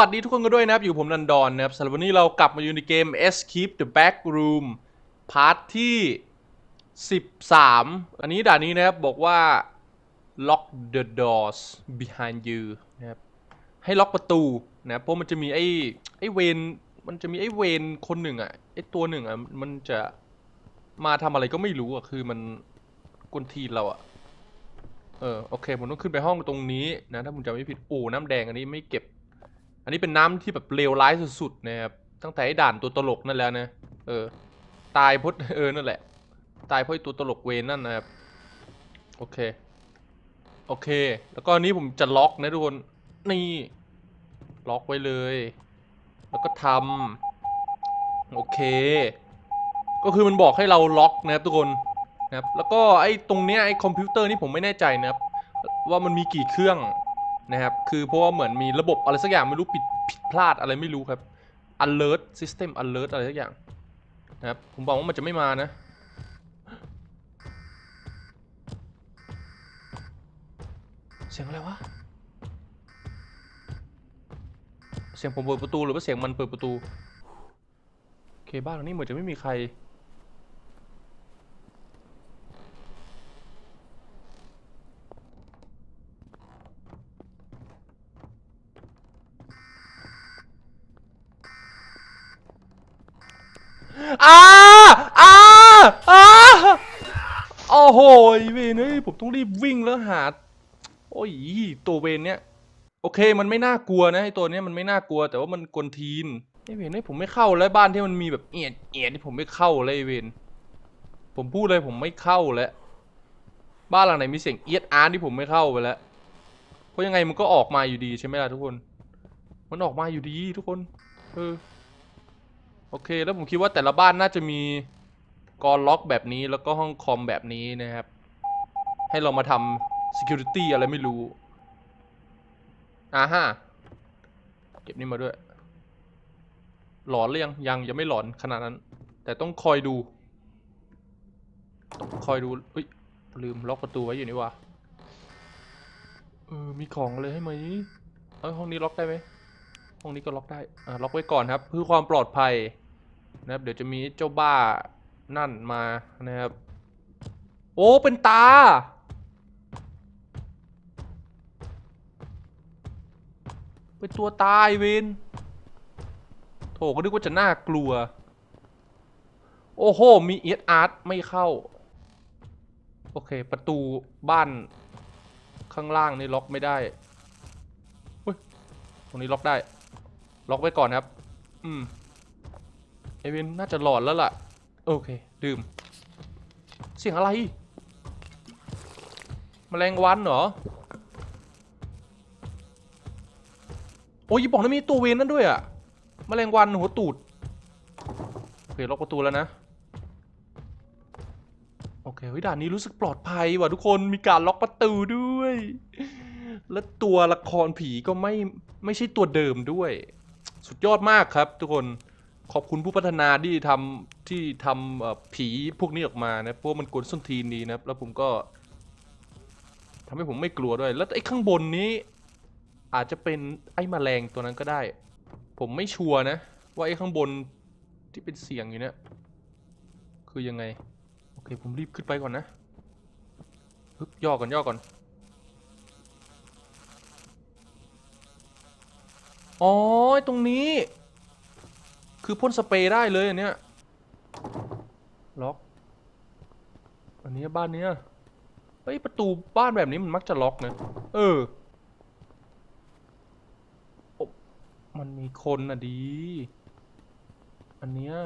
สวัสดีทุกคนกันด้วยนะครับ อยู่ผมนันดอนนะครับสำหรับวันนี้เรากลับมาอยู่ในเกม Escape the Back Room พาร์ทที่ 13 อันนี้ด่านนี้นะครับ บอกว่า lock the doors behind you นะครับให้ล็อกประตูนะเพราะมันจะมีไอ้ไอ้เวนมันจะมีไอ้เวนคนหนึ่งอะไอ้ตัวหนึ่งอะมันจะมาทำอะไรก็ไม่รู้อะคือมันกวนทีเราอะเออโอเคผมต้องขึ้นไปห้องตรงนี้นะถ้าผมจำไม่ผิดโอ้น้ำแดงอันนี้ไม่เก็บ อันนี้เป็นน้ำที่แบบเลวร้ายสุดๆนะครับตั้งแต่ไอ้ด่านตัวตลกนั่นแล้วนะเออ ตายพราะเออนั่นแหละ ตายเพราะไอ้ตัวตลกเวนนั่นนะครับโอเคโอเค แล้วก็อันนี้ผมจะล็อกนะทุกคนนี่ล็อกไว้เลย แล้วก็ทำโอเค ก็คือมันบอกให้เราล็อกนะครับทุกคนนะครับแล้วก็ไอ้ตรงเนี้ยไอ้คอมพิวเตอร์นี่ผมไม่แน่ใจนะครับว่ามันมีกี่เครื่อง นะครับ คือเพราะว่าเหมือนมีระบบอะไรสักอย่างไม่รู้ผิดผิดพลาดอะไรไม่รู้ครับ alert system alert อะไรสักอย่างนะครับ ผมบอกว่ามันจะไม่มานะ เสียงอะไรวะ เสียงผมเปิดประตูหรือว่าเสียงมันเปิดประตู โอเคบ้านหลังนี้เหมือนจะไม่มีใคร อ้าอ้าอ้า โอ้โหเวนเฮ้ยผมต้องรีบวิ่งแล้วหา โอ้ยตัวเวนเนี้ยโอเคมันไม่น่ากลัวนะไอตัวเนี้ยมันไม่น่ากลัว แต่ว่ามันกวนทีนไอเวนเฮ้ยผมไม่เข้าแล้วบ้านที่มันมีแบบเอียดเอียดที่ผมไม่เข้าเลยไอเวนผมพูดเลยผมไม่เข้าแล้วบ้านหลังไหนมีเสียงเอียดอาร์ที่ผมไม่เข้าไปแล้วเพราะยังไงมันก็ออกมาอยู่ดีใช่ไหมล่ะทุกคน มันออกมาอยู่ดีทุกคนเออโอเค แล้วผมคิดว่าแต่ละบ้านน่าจะมี กรล็อกแบบนี้แล้วก็ห้องคอมแบบนี้นะครับ ให้เรามาทำ security อะไรไม่รู้อ่าฮะเก็บนี่มาด้วย หลอนหรือยังยังยังไม่หลอนขนาดนั้น แต่ต้องคอยดู คอยดูเฮ้ยลืมล็อกประตูไว้อยู่นี่ว่าเออมีของเลยให้ไหมเอ้ยห้องนี้ล็อกได้ไหมห้องนี้ก็ล็อกได้อ่าล็อกไว้ก่อนครับ เพื่อความปลอดภัยนะครับ เดี๋ยวจะมีเจ้าบ้า นั่นมานะครับ โอ้ เป็นตา เป็นตัวตายเวนโถก็นึกว่าจะน่ากลัว โอ้โห มีเอสอาร์ตไม่เข้า โอเค ประตูบ้านข้างล่างนี่ล็อกไม่ได้เฮ้ยตรงนี้ล็อกได้ ล็อกไว้ก่อนครับ อืม เอเวนน่าจะหลอนแล้วล่ะ โอเค ดื่ม เสียงอะไรมแมลงวันเหรอ โอ้ยบอกนะมีตัวเวนนั่นด้วยอะมแมลงวันหัวตูดโอเคล็อกประตูแล้วนะ โอเคเฮ้ยด่านนี้รู้สึกปลอดภัยว่ะทุกคนมีการล็อกประตูด้วย และตัวละครผีก็ไม่ไม่ใช่ตัวเดิมด้วย สุดยอดมากครับทุกคน อบคุณผู้พัฒนาที่ทำที่ทำผีพวกนี้ออกมานะเพราะว่ามันกวนส้นทีนดีนะแล้วผมก็ทำให้ผมไม่กลัวด้วย แล้วไอ้ข้างบนนี้ อาจจะเป็นไอ้แมลงตัวนั้นก็ได้ ผมไม่ชัวร์นะ ว่าไอ้ข้างบนที่เป็นเสียงอยู่เนี่ยคือยังไง โอเค ผมรีบขึ้นไปก่อนนะฮึบย่อก่อนย่อก่อนอ๋อตรงนี้ คือพ่นสเปรย์ได้เลยอันเนี้ยล็อก อันนี้บ้านเนี้ยเฮ้ยประตูบ้านแบบนี้มันมักจะล็อกนะเออมันมีคนนะดี อันเนี้ย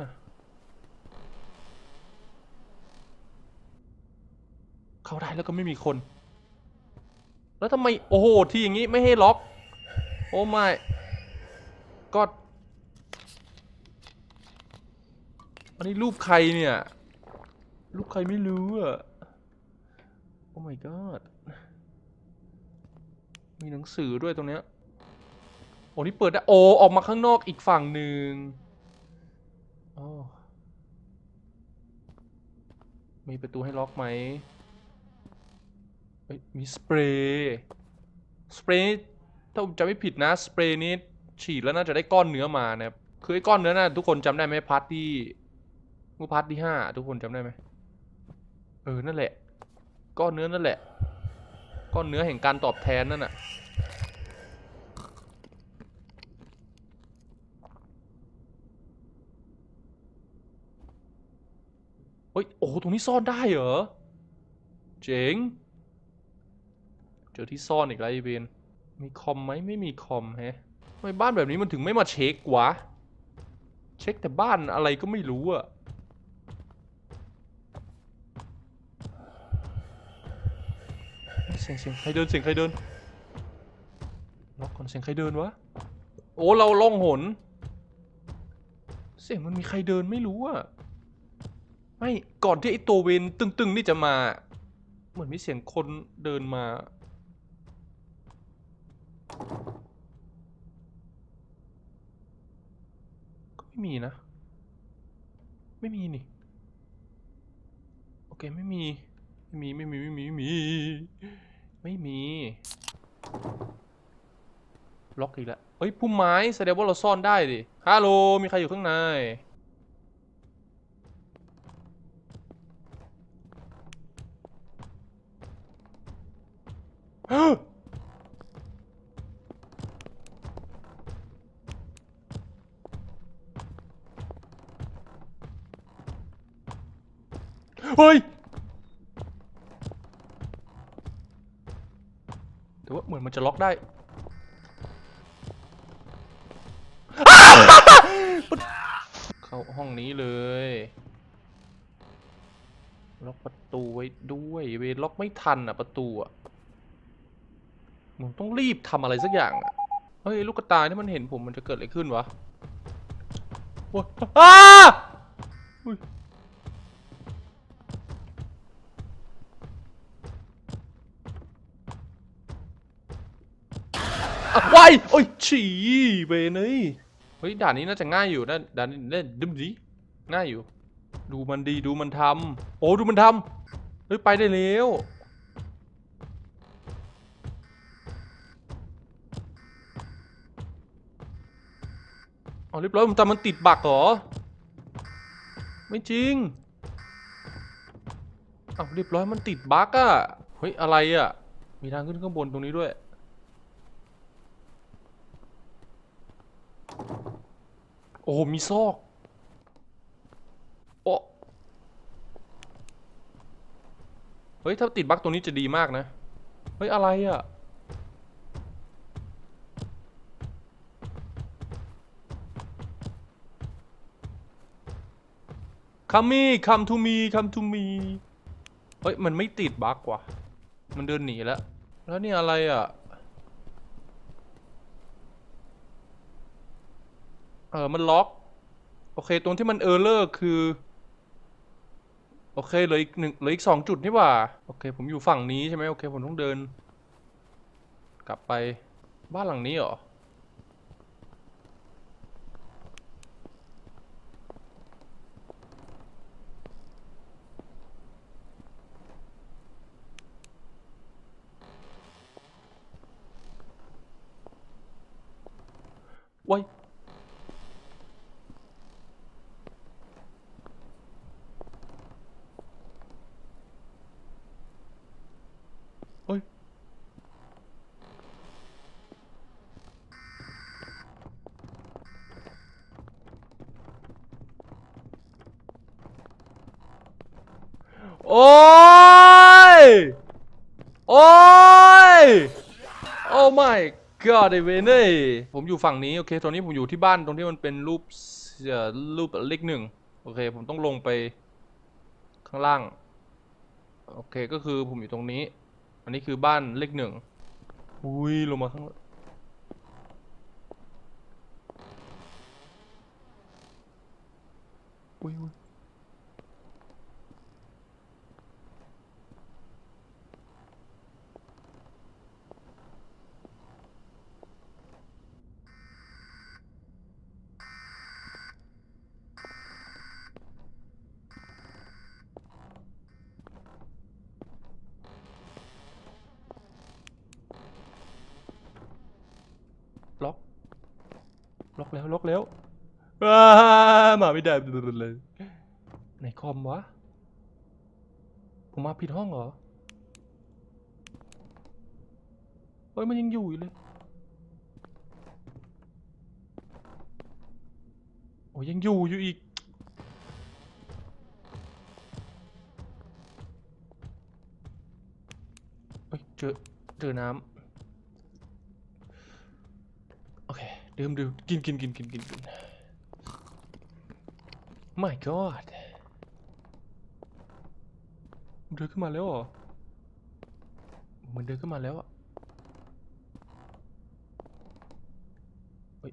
เข้าได้แล้วก็ไม่มีคน แล้วทำไม โอ้โห ที่อย่างงี้ไม่ให้ล็อก โอ้ไม่ก็ อันนี้รูปใครเนี่ย รูปใครไม่รู้อะ โอ้ my god มีหนังสือด้วยตรงเนี้ย โอ้นี่เปิดได้ โอ้ ออกมาข้างนอกอีกฝั่งหนึ่งโอ๋อมีประตูให้ล็อกไหมเอ้ยมีสเปรย์สเปรย์ถ้าผมจำไม่ผิดนะ สเปรย์นี้ฉีดแล้วน่าจะได้ก้อนเนื้อมานะครับคือไอ้ก้อนเนื้อน่ะทุกคนจำได้ไหมพาร์ทที่ มื่อพาร์ทที่ห้าทุกคนจำได้ไหมเออนั่นแหละ ก้อนเนื้อนั่นแหละ ก้อนเนื้อแห่งการตอบแทนนั่นน่ะเฮ้ย โอ้ตรงนี้ซ่อนได้เหรอ เจ๋ง เจอที่ซ่อนอีกแล้วไอเวนมีคอมไหมไม่มีคอมแฮะทำไมบ้านแบบนี้มันถึงไม่มาเช็ควะ เช็คแต่บ้านอะไรก็ไม่รู้อะ เสียงเสียงใครเดินเสียงใครเดินล็อกก่อนเสียงใครเดินวะโอ้เราล่องหน เสียงมันมีใครเดินไม่รู้อะไม่ก่อนที่ไอ้ตัวเวนตึงๆนี่จะมา เหมือนมีเสียงคนเดินมาก็ไม่มีนะ ไม่มีนี่โอเคไม่มี ไม่มี ไม่มี ไม่มีไม่มี ไม่มีล็อกอีกแล้วเฮ้ยพุ่มไม้แสดงว่าเราซ่อนได้ดิฮัลโหลมีใครอยู่ข้างในเฮ้ย จะล็อกได้เข้าห้องนี้เลย ล็อกประตูไว้ด้วยเวล็อกไม่ทันอะประตูอะมึงต้องรีบทำอะไรสักอย่างอะเฮ้ยลูกกระตายที่มันเห็นผมมันจะเกิดอะไรขึ้นวะโอ้ยอ้า วายโอ้ยฉี่เวนเอ้ยเฮ้ยด่านนี้น่าจะง่ายอยู่นะด่านนี้เล่นดึมดีง่ายอยู่ ดูมันดีดูมันทำโอ้ดูมันทำเฮ้ยไปได้แล้วอ๋อเรียบร้อยมันแต่มันติดบักเหรอ ไม่จริงอ้าวเรียบร้อยมันติดบักอะเฮ้ยอะไรอะมีทางขึ้นข้างบนตรงนี้ด้วย อ้โหมีซอก โอ้เฮ้ย ถ้าติดบั๊กตรงนี้จะดีมากนะ เฮ้ย อะไรอะ่ะ come me come to me come to me เฮ้ย มันไม่ติดบั๊กว่ะ มันเดินหนีแล้ว แล้วนี่อะไรอะ่ะ เออมันล็อก โอเค ตรงที่มันเออร์เลอร์คือ โอเคเหลืออีกหนึ่งเหลืออีกสองจุดนี่หว่า โอเค ผมอยู่ฝั่งนี้ใช่ไหมโอเค ผมต้องเดิน กลับไปบ้านหลังนี้เหรอ โอ้ย โอ้ย โอ้ my god ไอเวนเอ้ยผมอยู่ฝั่งนี้โอเคตอนนี้ผมอยู่ที่บ้านตรงที่มันเป็นรูปเอ่อรูปเลขหนึ่งโอเค ผมต้องลงไปข้างล่าง โอเคก็คือผมอยู่ตรงนี้ อันนี้คือบ้านเลขหนึ่งอุ้ยลงมาข้างล่างอุ้ย ล็อกแล้วล็อกแล้วว้ามาไม่ได้เลยไหนคอมวะ ผมมาผิดห้องเหรอเฮ้ยมันยังอยู่อยู่เลย โอ้ยยังอยู่อยู่อีก เฮ้ยเจอเจอน้ำ โอเค ดื่มดื่มกินกินกินกินกินกิน My God เดินขึ้นมาแล้วเหรอมันเดินขึ้นมาแล้วอะเฮ้ย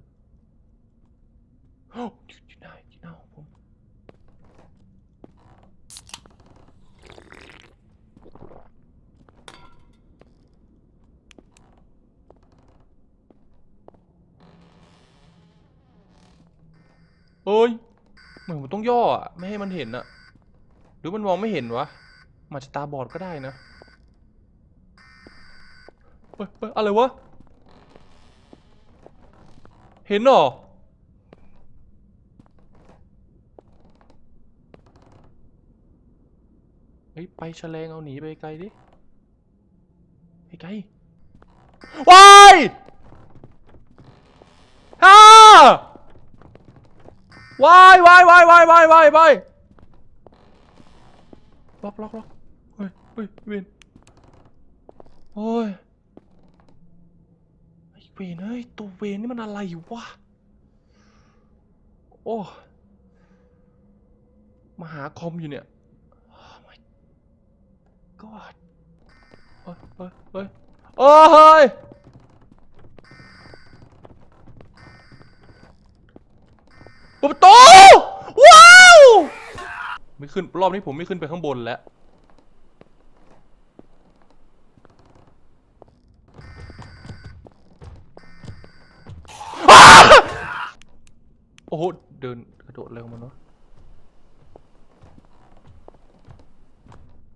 โอ้อยู่อยู่หน้าอยู่หน้าของผม เอ้ย เหมือนผมต้อง ย่ออะไม่ให้มันเห็นอะหรือมันมองไม่เห็นวะมันอาจะตาบอดก็ได้นะเฮ้ยเฮ้ยอะไรวะ เห็นหรอเฮ้ยไปแฉลงเอาหนีไปไกลดิไปไกลว้ายฮ่า วายวายวายวายวายวายวายล็อกล็อกล็อกเฮ้ยเฮ้ยเวนโอ้ยไอ้เวนเฮ้ยตัวเวนนี่มันอะไรวะโอ้มาหาคอมอยู่เนี่ย Oh my god เฮ้ยเฮ้ยเฮ้ยโอ้เฮ้ย เปิดประตูว้าวไม่ขึ้นรอบนี้ผมไม่ขึ้นไปข้างบนแล้วโอ้โหเดินกระโดดเร็วมันเนาะ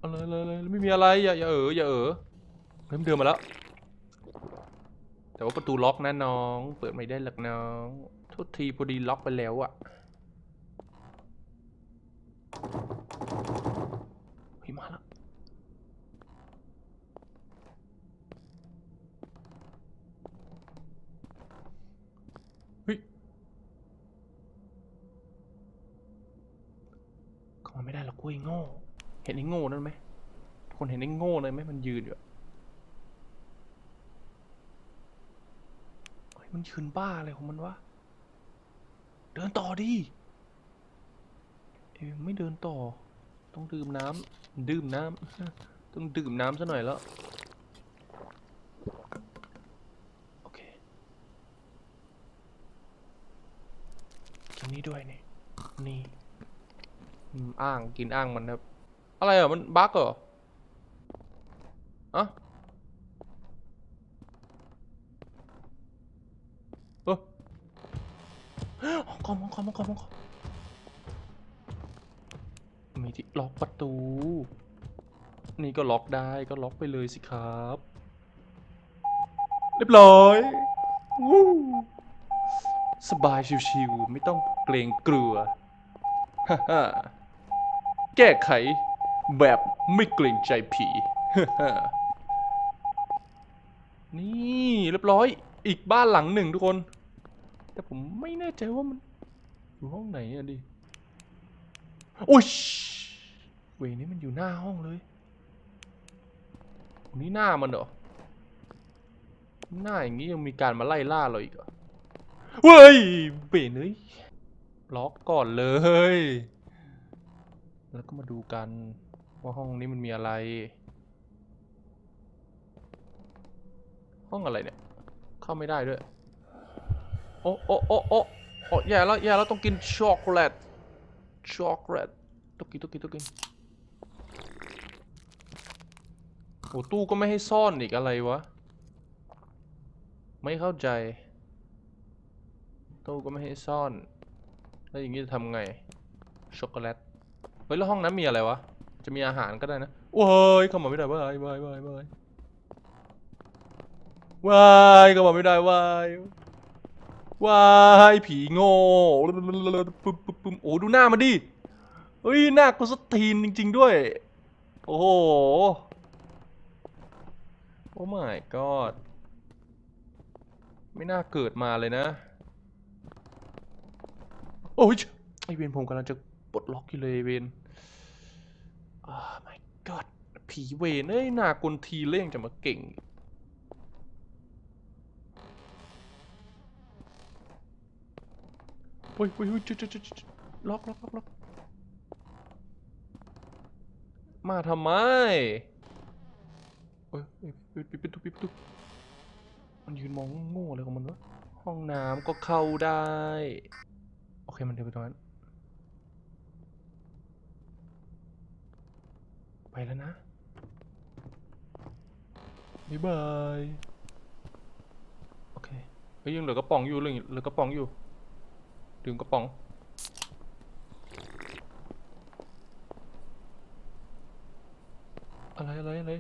อาเลยเลยเลยไม่มีอะไรอย่าอย่าเอออย่าเออเฮ้ยมันเดินมาแล้ว แต่ว่าประตูล็อกนะน้อง เปิดไม่ได้หรอกน้อง ทษทีพอดีล็อกไปแล้วอะเฮ้ยมาแล้วเฮ้ยเข้ามาไม่ได้หรอกกูไอ้โง่ เห็นไอ้โง่นั่นไหมคนเห็นไอ้โง่เลยไหมมันยืนอยู่มันยืนบ้าอะไรของมันวะ เดินต่อดิเอ้ยไม่เดินต่อ ต้องดื่มน้ำดื่มน้ำต้องดื่มน้ำซะหน่อยแล้วโอเคกินนี้ด้วยนี่นี่อ้างกินอ้างมันครับ อะไรอะมันบั๊กเหรออะ เออ ห้องคอมห้องคอมห้องคอมห้องคอมมีที่ล็อกประตู นี่ก็ล็อกได้ก็ล็อกไปเลยสิครับ เรียบร้อยวู้สบายชิวๆไม่ต้องเกรงกลัวฮ่าฮ่าแก้ไขแบบไม่เกรงใจผีฮ่าฮ่านี่เรียบร้อย อีกบ้านหลังหนึ่งทุกคน แต่ผมไม่แน่ใจว่ามันอยู่ห้องไหนอะดิโอ้ยเวรนี้มันอยู่หน้าห้องเลยนี่หน้ามันเหรอหน้าอย่างนี้ยังมีการมาไล่ล่าเราอีกเหรอเว้ยเบนเอ้ยล็อกก่อนเลย แล้วก็มาดูกันว่าห้องนี้มันมีอะไร ห้องอะไรเนี่ย เข้าไม่ได้ด้วย โอ้โอ้โอ้โอ้โอ้แย่แล้วแย่แล้วต้องกินช็อกโกแลตช็อกโกแลตต้องกินต้องกินต้องกินโอ้ตู้ก็ไม่ให้ซ่อนอีกอะไรวะ ไม่เข้าใจ ตู้ก็ไม่ให้ซ่อน แล้วอย่างนี้จะทำไง ช็อกโกแลต เฮ้ย แล้วห้องนั้นมีอะไรวะ จะมีอาหารก็ได้นะโว้ยเข้ามาไม่ได้ว้ายว้ายว้ายว้ายว้ายเข้ามาไม่ได้ว้าย ว้ายผีโง่ปึ๊บปึ๊บปึ๊บโอ้ดูหน้ามันดิเฮ้ยหน้ากูสตีนจริง ๆ ด้วย โอ้โหโอ้ my god ไม่น่าเกิดมาเลยนะ โอ้ยไอเวนผมกำลังจะปลดล็อกอยู่เลยเวนอ้า my god ผีเวนเอ้ยหน้ากลทีเล่งจะมาเก่ง เฮ้ยเฮ้ยเฮ้ยจุดจุดจุดจุดล็อกล็อกล็อกล็อกมาทำไมเฮ้ยปิดปิดปิดประตูปิดประตูมันยืนมองโง่อะไรของมันวะห้องน้ำก็เข้าได้ โอเคมันเดินไปตรงนั้นไปแล้วนะบ๊ายบาย โอเคเฮ้ยยังเหลือกระป๋องอยู่เลือเหลือกระป๋องอยู่ ดื่มกระป๋องอะไรอะไรอะไร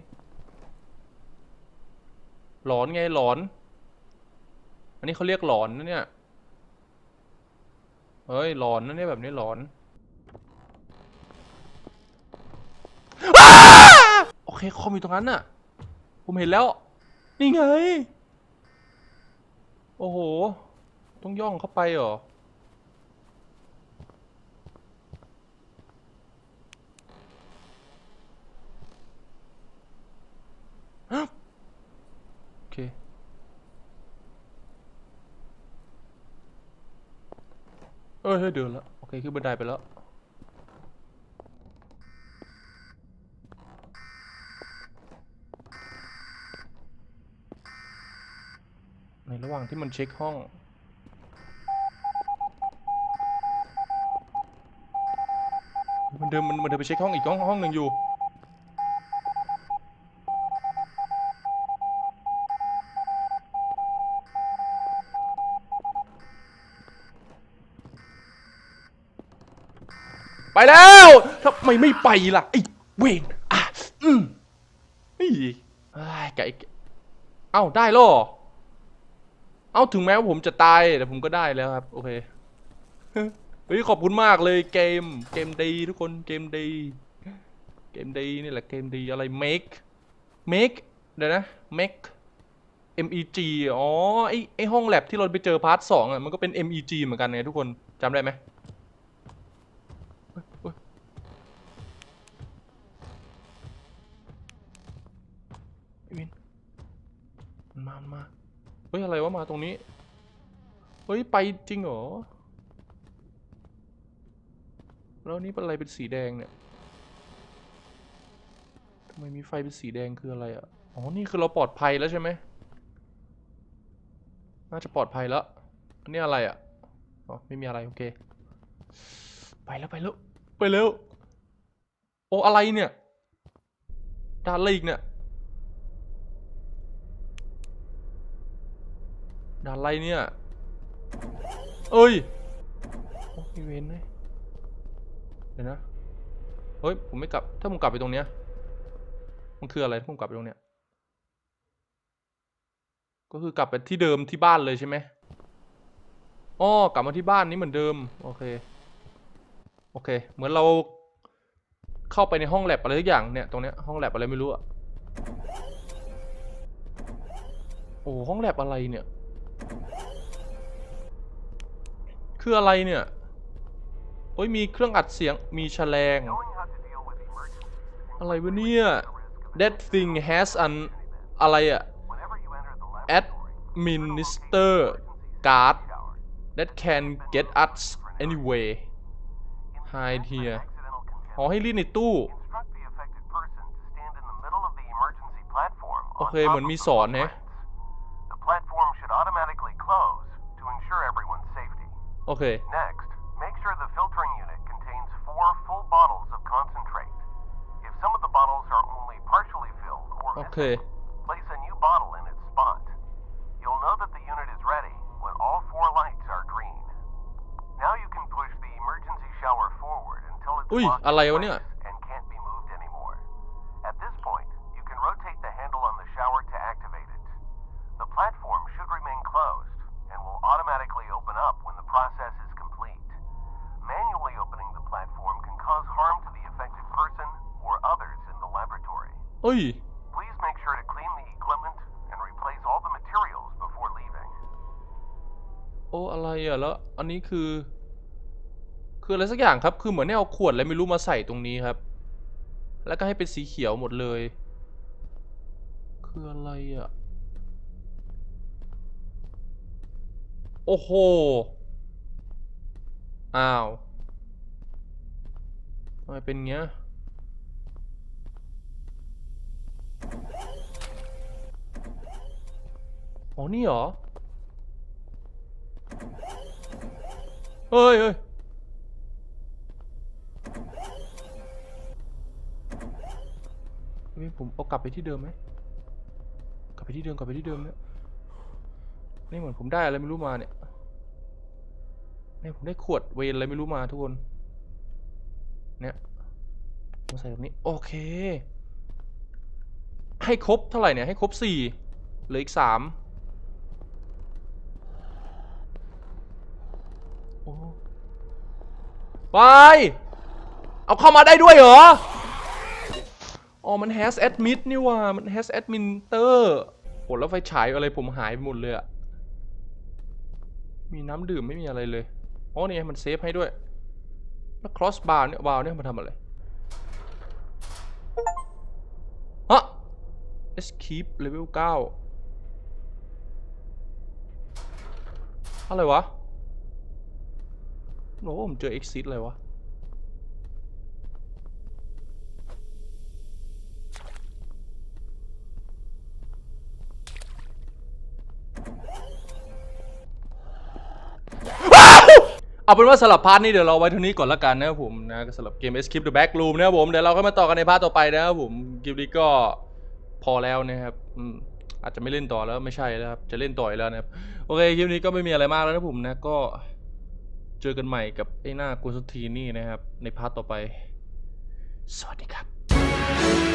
หลอนไงหลอน อันนี้เขาเรียกหลอนนะเนี่ย เฮ้ยหลอนนะเนี่ยแบบนี้หลอนอ้าโอเคคอมอยู่ตรงนั้นน่ะ ผมเห็นแล้ว นี่ไง โอ้โห ต้องย่องเข้าไปเหรอโอเค เอ้ยเฮ้ยเดินแล้วโอเคขึ้นบันไดไปแล้วในระหว่างที่มันเช็คห้องมันเดินมันเดินไปเช็คห้องอีกห้องห้องหนึ่งอยู่ แล้วทำไมไม่ไปล่ะไอ้เวนอะอืมเฮ้ไอ้ไก่เอ้าได้ล้วเอเอ้าถึงแม้ว่าผมจะตายแต่ผมก็ได้แล้วครับ โอเคเฮ้ยขอบคุณมากเลยเกมเกมดีทุกคนเกมดีเกมดีนี่แหละเกมดีอะไร make make เดี๋ยวนะ make MEG อ๋อไอไอห้องแลบที่เราไปเจอพาร์ทสองอะมันก็เป็น MEG เหมือนกันไงทุกคนจำได้ไหม มันมานมา เฮ้ย อะไรวะ มาตรงนี้ เฮ้ย ไปจริงเหรอ แล้วนี่เป็นอะไรเป็นสีแดงเนี่ยทำไมมีไฟเป็นสีแดงคืออะไรอะ อ๋อ นี่คือเราปลอดภัยแล้วใช่ไหม น่าจะปลอดภัยแล้ว อันนี้อะไรอะ อ๋อ ไม่มีอะไร โอเค ไปแล้วไปแล้ว ไปแล้ว โอ้อะไรเนี่ยด่านอะไรอีกเนี่ย ด่านไรเนี่ย เอ้ยโอ้มีเวนเลยเดี๋ยวนะ เฮ้ย ผมไม่กลับ ถ้าผมกลับไปตรงเนี้ย มันคืออะไรถ้าผมกลับไปตรงเนี้ย ก็คือกลับไปที่เดิมที่บ้านเลยใช่ไหมอ๋อกลับมาที่บ้านนี้เหมือนเดิม โอเค โอเค เหมือนเราเข้าไปในห้องแลบอะไรทุกอย่างเนี่ย ตรงเนี้ย ห้องแลบอะไรไม่รู้อะโอ้ห้องแลบอะไรเนี่ย คืออะไรเนี่ย โอ้ยมีเครื่องอัดเสียง มีแฉลง อะไรวะเนี่ย that thing has an อะไรอะ administer guard that can get us anyway hide here อ๋อให้รีดในตู้ โอเค เหมือนมีสอนแฮะ safety. โอเค Next, make sure the filtering unit contains four full bottles of concentrate. If some of the bottles are only partially filled or โอเค missing, place a new bottle in its spot. You'll know that the unit is ready when all four lights are green. Now you can push the emergency shower forward until it's อุ้ย locked อะไร in วะเนี่ย อันนี้คือ คืออะไรสักอย่างครับ คือเหมือนให้เอาขวดอะไรไม่รู้มาใส่ตรงนี้ครับ แล้วก็ให้เป็นสีเขียวหมดเลย คืออะไรอะโอ้โห อ้าวทำไมเป็นเงี้ย อ๋อ นี่เหรอ เฮ้ยเฮ้ยเฮ้ยผมเอากลับไปที่เดิมไหมกลับไปที่เดิมกลับไปที่เดิมเนี่ยนี่เหมือนผมได้อะไรไม่รู้มาเนี่ยนี่ผมได้ขวดเวนอะไรไม่รู้มาทุกคน เนี่ยมาใส่ตรงนี้โอเค ให้ครบเท่าไหร่เนี่ยให้ครบสี่เหลืออีกสามโอ้ ไป เอาเข้ามาได้ด้วยเหรอ อ๋อ มัน has admit นี่ว่า มัน has administer โหแล้วไฟฉายอะไรผมหายไปหมดเลยอะมีน้ำดื่มไม่มีอะไรเลย อ๋อ นี่มันเซฟให้ด้วย แล้ว cross bar เนี่ย bar เนี่ยมันทำอะไรฮะ escape level 9 อะไรวะ โอ้ผมเจอ exit อะไรวะเอาเป็นว่าสำหรับพาร์ทนี้เดี๋ยวเราไว้เท่านี้ก่อนละกันนะครับผมนะสำหรับเกม Escape the Back Room นะครับผมเดี๋ยวเราค่อยมาต่อกันในพาร์ทต่อไปนะครับผมคลิปนี้ก็พอแล้วนะครับอืมอาจจะไม่เล่นต่อแล้วไม่ใช่แล้วครับจะเล่นต่อแล้วนะครับโอเคคลิปนี้ก็ไม่มีอะไรมากแล้วนะผมนะก็ เจอกันใหม่กับไอ้หน้ากูสตีนี่นะครับ ในพาร์ทต่อไป สวัสดีครับ